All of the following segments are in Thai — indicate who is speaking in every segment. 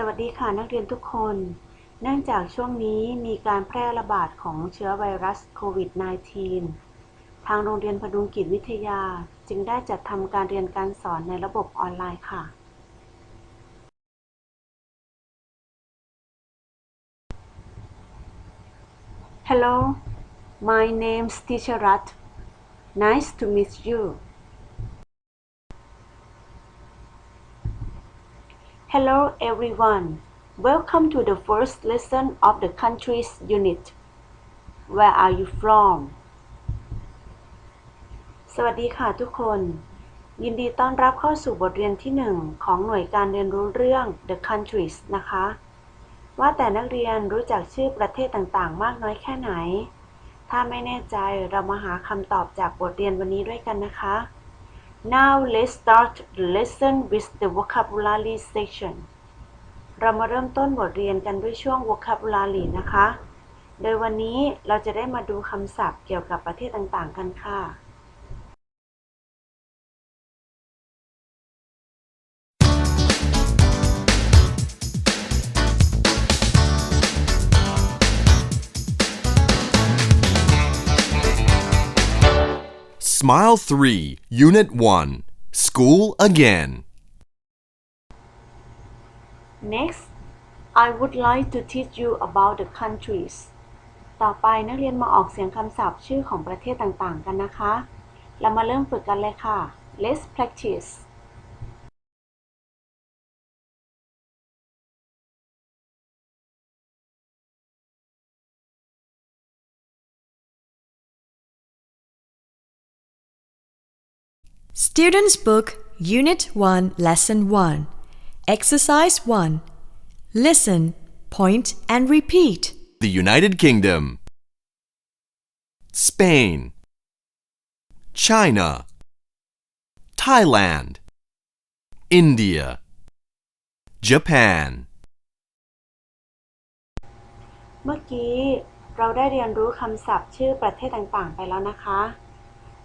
Speaker 1: สวัสดีค่ะนักเรียนทุกคน เนื่องจากช่วงนี้มีการแพร่ระบาดของเชื้อไวรัสโควิด -19 ทางโรงเรียนพดุงกิจวิทยาจึงได้จัดทำการเรียนการสอนในระบบออนไลน์ค่ะ Hello, my name's Teacher Rat. Nice to meet you. Hello everyone. Welcome to the first lesson of the country's unit. Where are you from? สวัสดีค่ะทุกคน ยินดีต้อนรับเข้าสู่บทเรียนที่ 1 ของหน่วยการเรียนรู้เรื่อง The Countries นะคะ ว่าแต่นักเรียนรู้จักชื่อประเทศต่างๆ มากน้อยแค่ไหน ถ้าไม่แน่ใจเรามาหาคำตอบจากบทเรียนวันนี้ด้วยกันนะคะ Now let's start the lesson with the vocabulary section เรามาเริ่มต้นบทเรียนกันด้วยช่วง vocabulary นะคะ โดยวันนี้เราจะได้มาดูคำศัพท์เกี่ยวกับประเทศต่างๆกันค่ะ
Speaker 2: Smile 3, Unit 1. School again.
Speaker 1: Next I would like to teach you about the countries ต่อไปนักเรียนมาออกเสียงคำศัพท์ชื่อของประเทศต่างๆ กันนะคะ เรามาเริ่มฝึกกันเลยค่ะ Let's practice
Speaker 3: Students' Book, Unit 1, Lesson 1. Exercise 1. Listen, point, and repeat.
Speaker 2: The United Kingdom. Spain. China. Thailand. India. Japan.
Speaker 1: เมื่อกี้เราได้เรียนรู้คำศัพท์ชื่อประเทศต่างๆ ไปแล้วนะคะ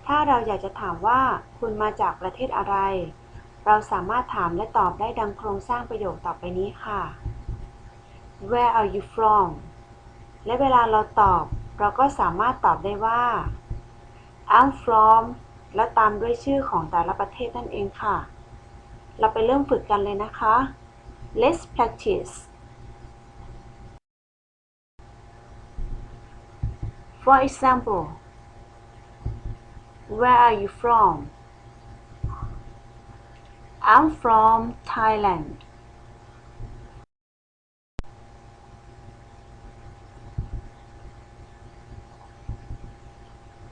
Speaker 1: ถ้าเราอยากจะถามว่าคุณมาจากประเทศอะไร เราสามารถถามและตอบได้ดังโครงสร้างประโยคต่อไปนี้ค่ะ Where are you from และเวลาเราตอบ เราก็สามารถตอบได้ว่า I'm from และตามด้วยชื่อของแต่ละประเทศนั่นเองค่ะ เราไปเริ่มฝึกกันเลยนะคะ Let's practice For example, where are you from? I'm from Thailand.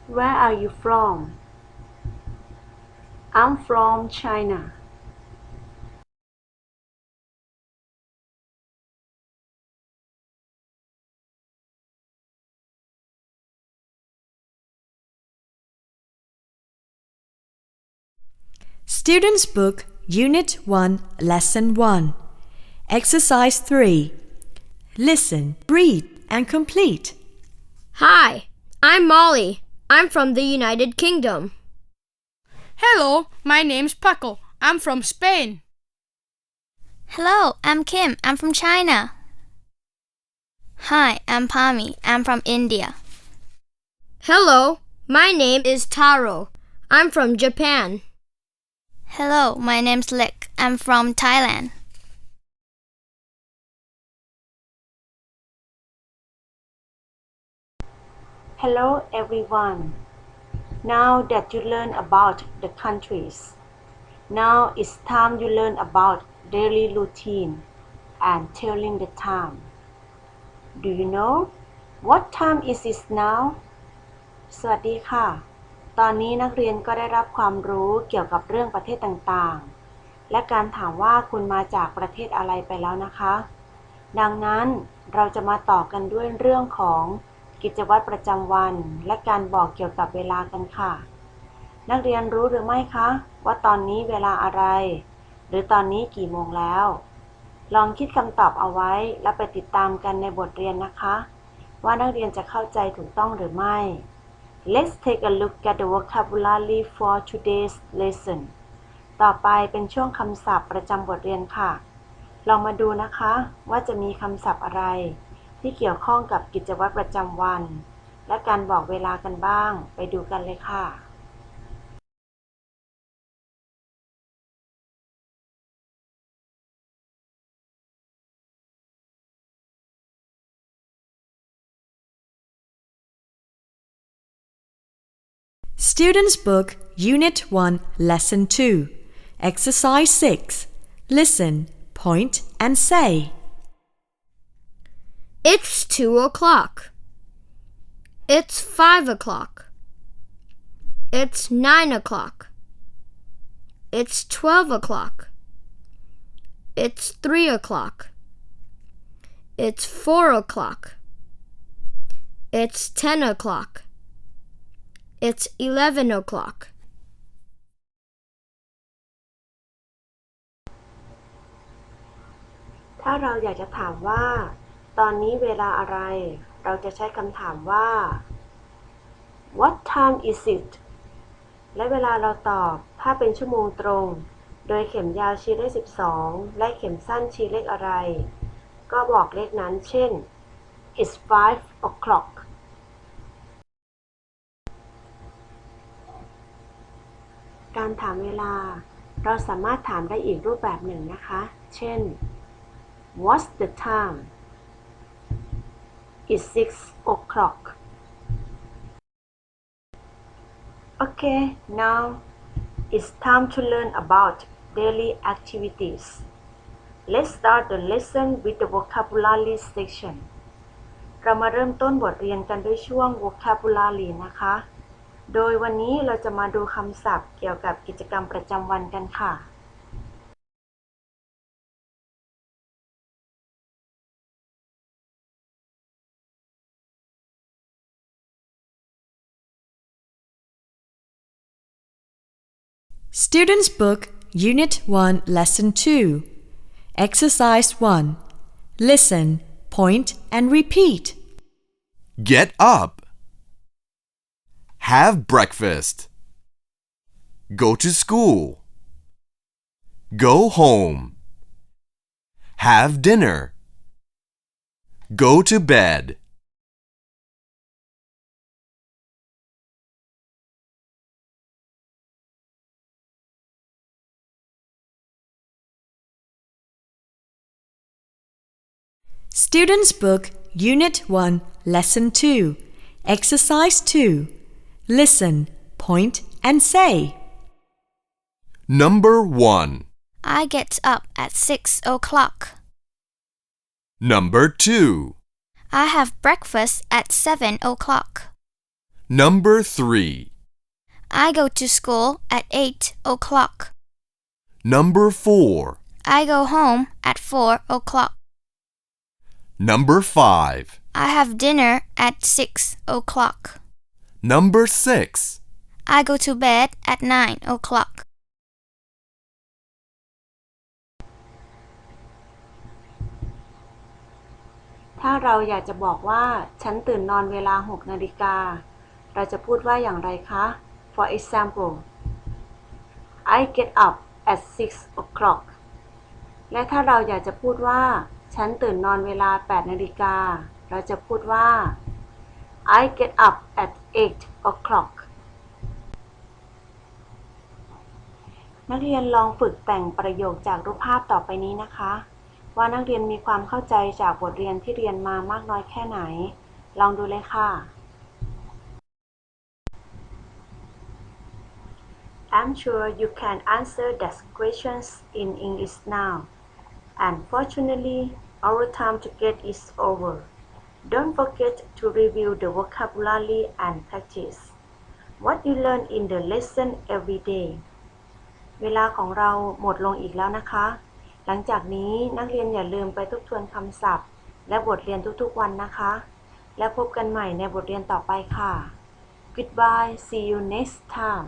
Speaker 1: Where are you from? I'm from China.
Speaker 3: Students' Book, Unit 1, Lesson 1. Exercise 3. Listen, read, and complete.
Speaker 4: Hi, I'm Molly. I'm from the United Kingdom.
Speaker 5: Hello, my name's Paco. I'm from Spain.
Speaker 6: Hello, I'm Kim. I'm from China. Hi, I'm Pami. I'm from India.
Speaker 4: Hello, my name is Taro. I'm from Japan.
Speaker 6: Hello, my name's Lick. I'm from Thailand.
Speaker 1: Hello everyone. Now that you learn about the countries, now it's time you learn about daily routine and telling the time. Do you know what time is it now? สวัสดีค่ะ ตอนนี้นักเรียนก็ได้รับความรู้เกี่ยวกับเรื่องประเทศต่างๆ และการถามว่าคุณมาจากประเทศอะไรไปแล้วนะคะ ดังนั้นเราจะมาต่อกันด้วยเรื่องของกิจวัตรประจำวัน และการบอกเกี่ยวกับเวลากันค่ะ นักเรียนรู้หรือไม่คะ ว่าตอนนี้เวลาอะไร หรือตอนนี้กี่โมงแล้ว ลองคิดคำตอบเอาไว้แล้วไปติดตามกันในบทเรียนนะคะ ว่านักเรียนจะเข้าใจถูกต้องหรือไม่ Let's take a look at the vocabulary for today's lesson ต่อไปเป็นช่วงคำศัพท์ประจำบทเรียนค่ะ ลองมาดูนะคะว่าจะมีคำศัพท์อะไร ที่เกี่ยวข้องกับกิจวัตรประจำวัน และการบอกเวลากันบ้าง ไปดูกันเลยค่ะ
Speaker 3: Students' Book, Unit 1, Lesson 2. Exercise 6. Listen, point, and say.
Speaker 4: It's two o'clock. It's five o'clock. It's nine o'clock. It's twelve o'clock. It's three o'clock. It's four o'clock. It's ten o'clock. It's eleven o'clock.
Speaker 1: ถ้าเราอยากจะถามว่าตอนนี้เวลาอะไรเราจะใช้คำถามว่า What time is it และเวลาเราตอบถ้าเป็นชั่วโมงตรง โดยเข็มยาวชี้เลข 12 และเข็มสั้นชี้เลขอะไร ก็บอกเลขนั้น เช่น it's five o'clock การถามเวลา เราสามารถถามได้อีกรูปแบบหนึ่งนะคะ เช่น What's the time? It's six o'clock. Okay, now it's time to learn about daily activities. Let's start the lesson with the vocabulary section. เรามาเริ่มต้นบทเรียนกันด้วยช่วง vocabulary นะคะ โดยวันนี้เราจะมาดูคำศัพท์เกี่ยวกับกิจกรรมประจำวันกันค่ะ
Speaker 3: Students' Book, Unit 1, Lesson 2. Exercise 1. Listen, point, and repeat.
Speaker 2: Get up. Have breakfast. Go to school. Go home. Have dinner. Go to bed.
Speaker 3: Students' Book, Unit 1, Lesson 2. Exercise 2. Listen, point, and say.
Speaker 2: Number 1.
Speaker 6: I get up at 6 o'clock.
Speaker 2: Number 2.
Speaker 6: I have breakfast at 7 o'clock.
Speaker 2: Number 3.
Speaker 6: I go to school at 8 o'clock.
Speaker 2: Number 4.
Speaker 6: I go home at 4 o'clock.
Speaker 2: Number 5.
Speaker 6: I have dinner at 6 o'clock.
Speaker 2: Number 6.
Speaker 6: I go to bed at 9 o'clock.
Speaker 1: ถ้าเราอยากจะบอกว่าฉันตื่นนอนเวลา6นาฬิกาเราจะพูดว่าอย่างไรคะ For example I get up at 6 o'clock และถ้าเราอยากจะพูดว่า ฉันตื่นนอนเวลา 8 นาฬิกา เราจะพูดว่า I get up at 8 o'clock นักเรียนลองฝึกแต่งประโยคจากรูปภาพต่อไปนี้นะคะ ว่านักเรียนมีความเข้าใจจากบทเรียนที่เรียนมามากน้อยแค่ไหน ลองดูเลยค่ะ I'm sure you can answer these questions in English now. And fortunately, our time to get is over. Don't forget to review the vocabulary and practice what you learn in the lesson every day. เวลาของเราหมดลงอีกแล้วนะคะ หลังจากนี้นักเรียนอย่าลืมไปทบทวนคำศัพท์ และบทเรียนทุกๆวันนะคะ และพบกันใหม่ในบทเรียนต่อไปค่ะ Goodbye see you next time